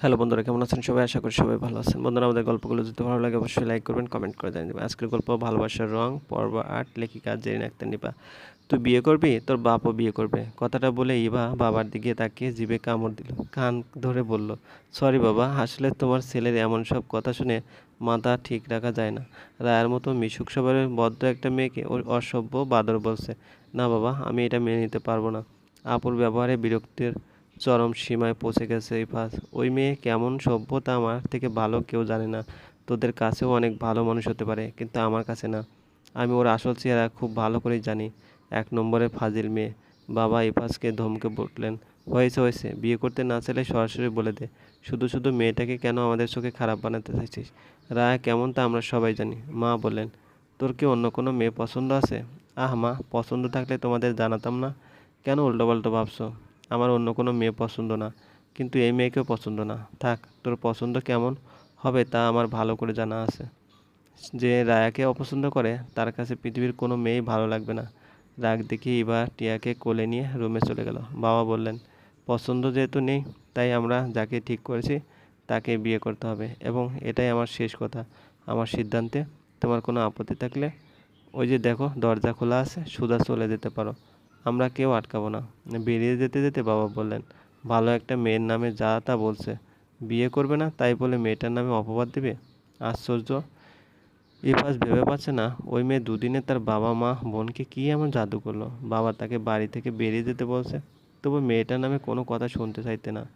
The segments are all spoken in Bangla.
হ্যালো বন্ধুরা, কেমন আছেন? সবাই আশা করি সবাই ভালো আছেন। বন্ধুরা, আমাদের গল্পগুলো যদি ভালো লাগে, অবশ্যই লাইক করবেন কমেন্ট করে জানিয়ে আজকের গল্প ভালোবাসার রং, পর্ব আট লেখিকা, জেরিন আক্তার নিপা। তুই বিয়ে করবি? তোর বাপও বিয়ে করবে। কথাটা বলে ইভা বাবার দিকে তাকিয়ে জিভে কামড় দিল। কান ধরে বলল সরি বাবা, আসলে তোমার ছেলের এমন সব কথা শুনে মাথা ঠিক রাখা যায় না। রায়ের মতো মিশুক স্বভাবের বদ্ধ একটা মেয়েকে ওই অসভ্য বাদর বলছে, না বাবা, আমি এটা মেনে নিতে পারব না। আপুর ব্যবহারে বিরক্তির চরম সীমায় পৌঁছে গেছে ইফাজ। ওই মেয়ে কেমন সভ্যতা আমার থেকে ভালো কেউ জানে না। তোদের কাছেও অনেক ভালো মানুষ হতে পারে, কিন্তু আমার কাছে না। আমি ওর আসল চেহারা খুব ভালো করেই জানি। এক নম্বরের ফাজিল মেয়ে। বাবা ইফাজকে ধমকে বললেন, হয়েছে হয়েছে, বিয়ে করতে না চাইলে সরাসরি বলে দে। শুধু শুধু মেয়েটাকে কেন আমাদের চোখে খারাপ বানাতে চাইছিস? রায়া কেমন তা আমরা সবাই জানি। মা বললেন, তোর কি অন্য কোনো মেয়ে পছন্দ আছে? আহ মা, পছন্দ থাকলে তোমাদের জানাতাম না। কেন উল্টোপাল্টো ভাবছ? আমার অন্য কোনো মেয়ে পছন্দ না। কিন্তু এই মেয়েকেও পছন্দ না। থাক, তোর পছন্দ কেমন হবে তা আমার ভালো করে জানা আছে। যে রায়াকে অপছন্দ করে, তার কাছে পৃথিবীর কোনো মেয়েই ভালো লাগবে না। রাগ দেখে এবার টিয়াকে কোলে নিয়ে রুমে চলে গেল। বাবা বললেন, পছন্দ যেহেতু নেই, তাই আমরা যাকে ঠিক করেছি, তাকে বিয়ে করতে হবে। এবং এটাই আমার শেষ কথা। আমার সিদ্ধান্তে তোমার কোনো আপত্তি থাকলে ওই যে দেখো, দরজা খোলা আছে সোজা চলে যেতে পারো। আমরা কেউ আটকাবো না। বেরিয়ে যেতে যেতে বাবা বললেন, ভালো একটা মেয়ের নামে যা তা বলছে। বিয়ে করবে না, তাই বলে মেয়েটার নামে অপবাদ দেবে? আশ্চর্য। ইফাজ ভেবে পাচ্ছে না, ওই মেয়ে দুদিনে তার বাবা মা, বোনকে কী এমন জাদু করল? বাবা তাকে বাড়ি থেকে বেরিয়ে যেতে বলছে। তবু মেয়েটার নামে কোনো কথা শুনতে চাইতে না।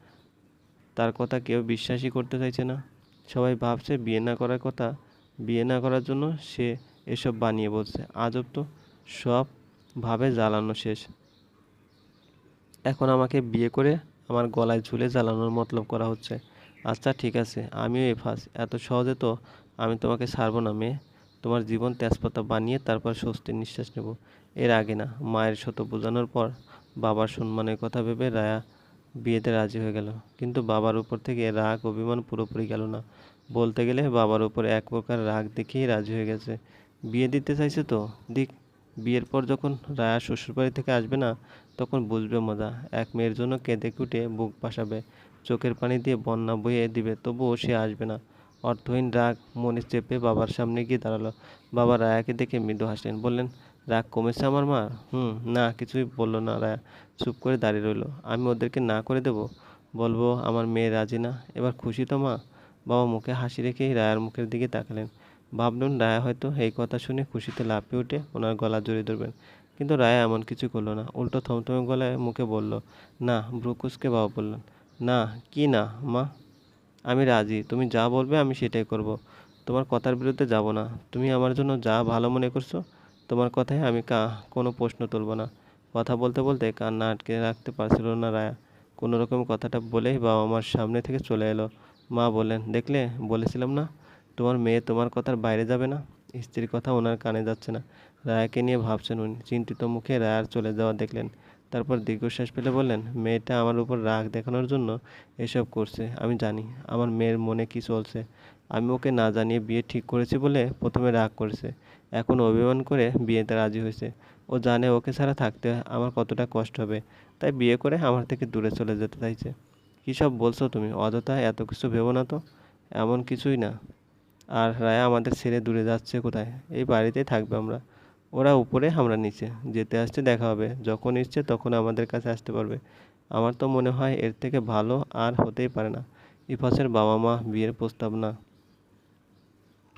তার কথা কেউ বিশ্বাসই করতে চাইছে না। সবাই ভাবছে বিয়ে না করার কথা। বিয়ে না করার জন্য সে এসব বানিয়ে বলছে। আজব তো। সব ভাবে জ্বালানো শেষ। এখন আমাকে বিয়ে করে আমার গলায় ঝুলে জ্বালানোর মতলব করা হচ্ছে। আচ্ছা ঠিক আছে, আমিও এফাস এত সহজে তো আমি তোমাকে ছাড়বো না, মেয়ে। তোমার জীবন তেজপাতা বানিয়ে তারপর স্বস্তির নিঃশ্বাস নেব। এর আগে না, মায়ের শত বোঝানোর পর বাবার সম্মানের কথা ভেবে রায়া বিয়েতে রাজি হয়ে গেল। কিন্তু বাবার উপর থেকে রাগ, অভিমান পুরোপুরি গেল না। বলতে গেলে বাবার উপর এক প্রকার রাগ দেখেই রাজি হয়ে গেছে। বিয়ে দিতে চাইছে তো, দিক। বিয়ের পর যখন রায়া শ্বশুরবাড়ি থেকে আসবে না, তখন বুঝবে মজা। এক মেয়ের জন্য কেঁদে কুটে বুক পাসাবে চোখের পানি দিয়ে বন্যা বইয়ে দিবে, তবুও সে আসবে না। অর্থহীন রাগ মনে চেপে বাবার সামনে গিয়ে দাঁড়াল। বাবা রায়াকে দেখে মৃদু হাসলেন, বললেন, রাগ কমেছে আমার মা? হুম, না, কিছুই বলল না রায়া। চুপ করে দাঁড়িয়ে রইল। আমি ওদেরকে না করে দেব? বলব, আমার মেয়ে রাজি না। এবার খুশি তো মা? বাবা মুখে হাসি রেখেই রায়ার মুখের দিকে তাকালেন। ভাবলেন রায়া হয়তো এই কথা শুনে খুশিতে লাফিয়ে উঠে ওনার গলা জড়িয়ে ধরবেন। কিন্তু রায়া এমন কিছু করল না, উল্টো থমথমে গলায় মুখে বলল, না, ব্রুকুসকে বাবা বললেন। না, কি না, মা? আমি রাজি, তুমি যা বলবে আমি সেটাই করব। তোমার কথার বিরুদ্ধে যাব না। তুমি আমার জন্য যা ভালো মনে করছ, তোমার কথায় আমি কা, কোনো প্রশ্ন তুলব না। কথা বলতে বলতে কান্না আটকে রাখতে পারছিল না রায়া। কোনো রকম কথাটা বলেই বাবা আমার সামনে থেকে চলে এলো। মা বললেন, দেখলে, বলেছিলাম না? তোমার মেয়ে তোমার কথার বাইরে যাবে না? স্ত্রীর কথা ওনার কানে যাচ্ছে না। রায়াকে নিয়ে ভাবছেন উনি। চিন্তিত মুখে রায়ার চলে যাওয়া দেখলেন। তারপর দীর্ঘশ্বাস ফেলে বললেন, মেয়েটা আমার উপর রাগ দেখানোর জন্য এসব করছে। আমি জানি, আমার মেয়ের মনে কি চলছে। আমি ওকে না জানিয়ে বিয়ে ঠিক করেছি বলে প্রথমে রাগ করেছে। এখন অভিমান করে বিয়েতে রাজি হয়েছে। ও জানে ওকে ছাড়া থাকতে আমার কতটা কষ্ট হবে। তাই বিয়ে করে আমার থেকে দূরে চলে যেতে চাইছে। কী সব বলছো তুমি? অযথা এত কিছু ভেবো না তো? এমন কিছুই না। আর রায়া আমাদের ছেড়ে দূরে যাচ্ছে কোথায়? এই বাড়িতেই থাকবে আমরা। ওরা উপরে, আমরা নিচে। যেতে আসতে দেখা হবে। যখন ইচ্ছে তখন আমাদের কাছে আসতে পারবে। আমার তো মনে হয় এর থেকে ভালো আর হতেই পারে না। ইফাসের বাবা মা বিয়ের প্রস্তাব না।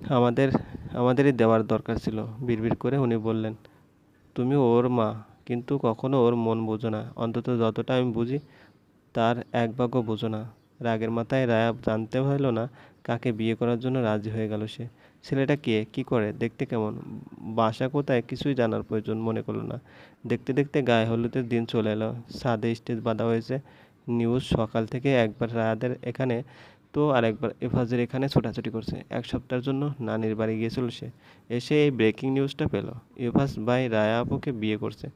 আমাদের, আমাদেরই দেওয়ার দরকার ছিল। বিড়বিড় করে উনি বললেন, তুমি ওর মা, কিন্তু কখনো ওর মন বোঝো না। অন্তত যতটা আমি বুঝি, তার এক ভাগও বোঝো না। রাগের মাথায় রায়া জানতে হলো না কাকে বিয়ে করার জন্য রাজি হয়ে গেল সে? ছেলেটা কে? কি করে? দেখতে কেমন? বাসা কোথায়? কিছুই জানার প্রয়োজন মনে করল না। দেখতে দেখতে গায়ে হলুদের দিন চলে এলো। ছাদে স্টেজ বাঁধা হয়েছে। নিউজ সকাল থেকে একবার রায়াদের এখানে, তো আরেকবার এফাজের এখানে ছোটাছুটি করছে। এক সপ্তাহের জন্য নানির বাড়ি গিয়েছিল সে। এসে এই ব্রেকিং নিউজটা পেল। এফাজ ভাই রায়া আপুকে বিয়ে করছে।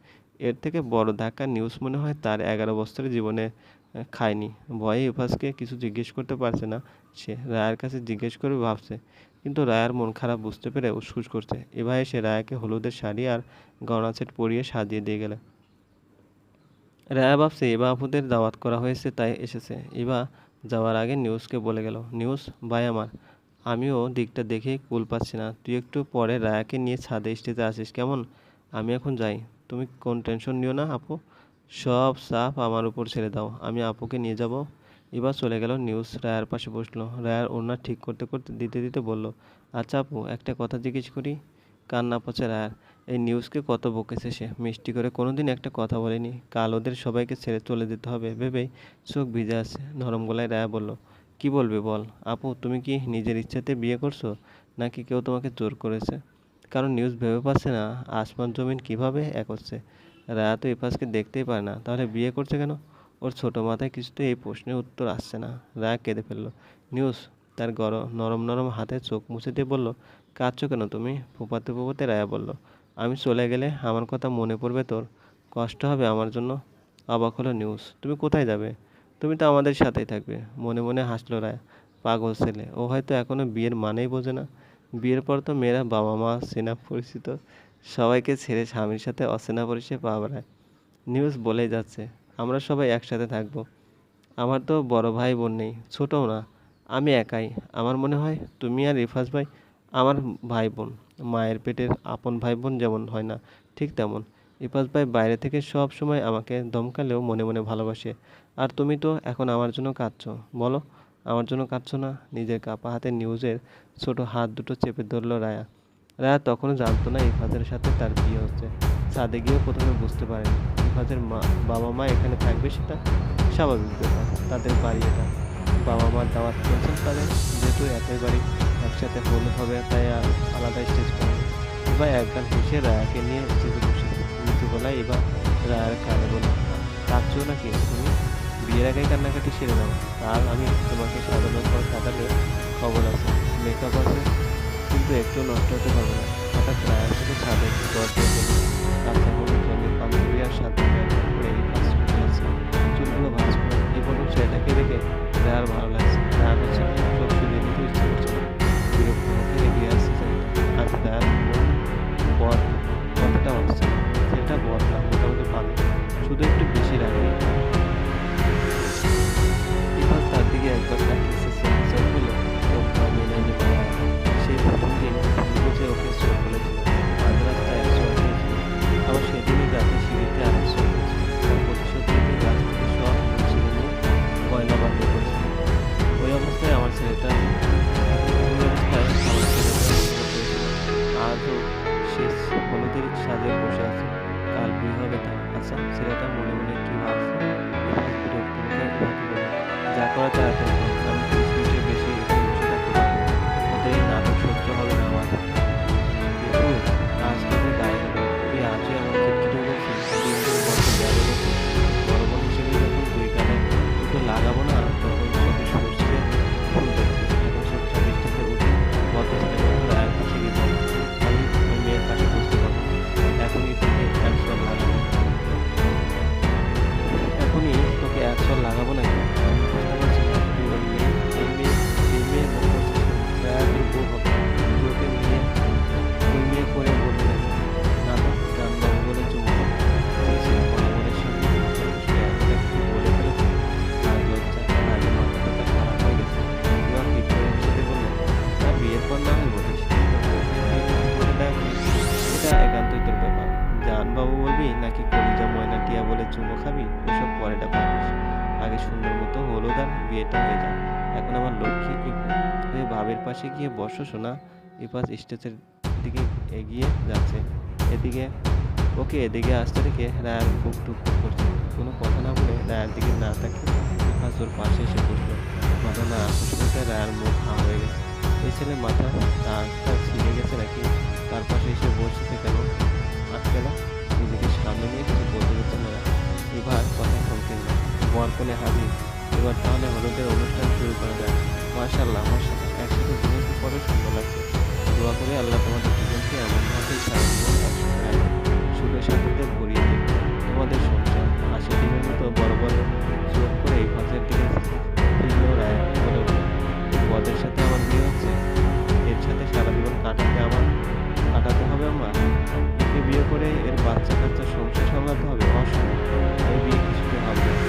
এর থেকে বড় ধাক্কা নিউজ মনে হয় তার এগারো বছরের জীবনে খায়নি। ভয়ে ইউফাসকে কিছু জিজ্ঞেস করতে পারছে না। সে রায়ের কাছে জিজ্ঞেস করে ভাবছে, কিন্তু রায়ার মন খারাপ বুঝতে পেরে উসখুস করছে। এবার এসে রায়াকে হলুদের শাড়ি আর গয়না সেট পরিয়ে সাজিয়ে দিয়ে গেলে। রায়া ভাবছে ইবা আপুদের দাওয়াত করা হয়েছে, তাই এসেছে। ইবা যাওয়ার আগে নিউজকে বলে গেল, নিউজ, ভাই আমার, আমিও দিকটা দেখে কুল পাচ্ছি না। তুই একটু পরে রায়াকে নিয়ে ছাদে স্টেজে আসিস, কেমন? আমি এখন যাই। তুমি কোন টেনশন নিও না, আপু। সব সাফ আমার উপর ছেড়ে দাও। আমি আপুকে নিয়ে যাব। এবার চলে গেল নিউজ রায়ার পাশে বসল। রায়ার ওড়না ঠিক করতে করতে দিতে দিতে বলল আচ্ছা আপু, একটা কথা জিজ্ঞেস করি? কান্না পচে রায়ার। এই নিউজকে কত বকেছে সে? মিষ্টি করে কোনোদিন একটা কথা বলেনি। কাল ওদের সবাইকে ছেড়ে চলে যেতে হবে ভেবেই চোখ ভিজে আছে। নরম গলায় রায়া বলল, কি বলবে বল? আপু, তুমি কি নিজের ইচ্ছাতে বিয়ে করছ? নাকি কেউ তোমাকে জোর করেছে? কারণ নিউজ ভেবে পাচ্ছে না, আসমান জমিন কীভাবে এক হচ্ছে? রায়া তো এপাশকে দেখতেই পারে না, তাহলে বিয়ে করছে কেন? ওর ছোটো মাথায় কিছুতে এই প্রশ্নের উত্তর আসছে না, রায়া কেঁদে ফেলল। নিউজ তার গরম নরম নরম হাতে চোখ মুছে দিয়ে বলল, কাঁদছো কেন তুমি? ফুপাতে ফুপাতে রায়া বলল, আমি চলে গেলে আমার কথা মনে পড়বে তোর, কষ্ট হবে আমার জন্য? অবাক হলো নিউজ তুমি কোথায় যাবে? তুমি তো আমাদের সাথেই থাকবে, মনে মনে হাসলো রায়া, পাগল ছেলে, ও হয়তো এখনও বিয়ের মানেই বোঝে না। বিয়ের পর তো মেয়েরা বাবা মা, চেনা পরিচিত, সবাইকে ছেড়ে স্বামীর সাথে অচেনা পরিচয় পাওয়া বেড়ায় নিউজ বলেই যাচ্ছে, আমরা সবাই একসাথে থাকব। আমার তো বড় ভাই বোন নেই, ছোটও না, আমি একাই। আমার মনে হয় তুমি আর রিফাজ ভাই আমার ভাই বোন, মায়ের পেটের আপন ভাই বোন যেমন হয় না, ঠিক তেমন। রিফাজ ভাই বাইরে থেকে সব সময় আমাকে দমকালেও মনে মনে ভালোবাসে। আর তুমি তো এখন আমার জন্য কাঁদছো, বলো। আমার জন্য কাঁদছো না? নিজের কাপা হাতে নিউজের ছোট হাত দুটো চেপে ধরলো রায়া। রায়া তখনও জানতো না ইফাজের সাথে তার বিয়ে হচ্ছে। ছাদে গিয়েও প্রথমে বুঝতে পারেনি। ইফাজের মা, বাবা মা এখানে থাকবে সেটা স্বাভাবিক ব্যাপার। তাদের বাড়ি এটা। বাবা মার দাওয়াত করেছেন তাদের। যেহেতু একই বাড়ি একসাথে হলুদ হবে, তাই আর আলাদা স্টেজ করবে এবার একগান হেসে রায়াকে নিয়ে স্টেজে বসে। মৃত্যু গলায় এবার রায়ার কানে বলে কাঁদছো নাকি তুমি? বিয়ের আগেই কান্নাকাটি সেরে দাও কাল আমি তোমাকে সাজানোর পর কাটালে খবর আছে। মেকআপ আছে, কিন্তু একটু নষ্ট হতে পারবে না। হঠাৎ রায়ার সাথে ছাদে দরজা গেল কাঁচা হলুদ রঙের পাঞ্জাবি আর সাথে চুলগুলো করে ছেলেটাকে দেখে ভালো লাগছে। রায়ার হচ্ছে আসছে আমি সেটা শুধু একটু বেশি রাখি সেই প্রথম দিন রাস্তায় আঠিয়েছিল আবার সেদিনই রাতে সিঁড়িতে গয়না বাঁধতে করেছিল ওই অবস্থায় আমার ছেলেটা ওই অবস্থায় আমার ছেলেটা সাজে বসে আছে কাল বিয়ে হবে ছেলেটা মনে মনে কি ভাবছে বিরক্ত যা করা তাড়াতাড়ি নাকি কলিজা, ময়না, টিয়া বলে চুমো খাবি? ওসব পরেটা ভাবিস। আগে সুন্দর মতো হলুদ আর বিয়েটা হয়ে যায় এখন আমার লক্ষ্মী হয়ে ভাবের পাশে গিয়ে বসো শোনা ইপাস স্টেজের দিকে এগিয়ে যাচ্ছে। এদিকে, ওকে এদিকে আসতে দেখে রায়ার বুক টুক করছে। কোনো কথা না বলে রায়ার দিকে না তাকিয়ে ইপাস ওর পাশে এসে বসল। মাথা না আসতে রায়ার মুখ হা হয়ে গেছে। এই ছেলে মাথা ছিঁড়ে গেছে নাকি? তার পাশে এসে বসেছে কেন? আজকে না? নিজেকে সামনে নিয়ে কিছু বলতে পারছে না। এবার কথা থামতেন না। বর কোণে হাজির এবার তাহলে হলুদের অনুষ্ঠান শুরু করা যায় মার্শাল্লাহ মার্শাল্লাহ একসাথে দুজনকে পরে সুন্দর লাগছে। দোয়া করে আল্লাহ তোমাদের দুজনকে এমনভাবে সারা জীবন একসাথে রাখে সুখে সাথে ভরিয়ে দিন। তোমাদের সংসার আশি দিনের মতো বড় বড় চোখ করে এই ফাঁসের দিকে বাচ্চা কাচ্চা সংসার সামলাতে হবে অসম্ভব তাই বিয়ে কিছুতে হবে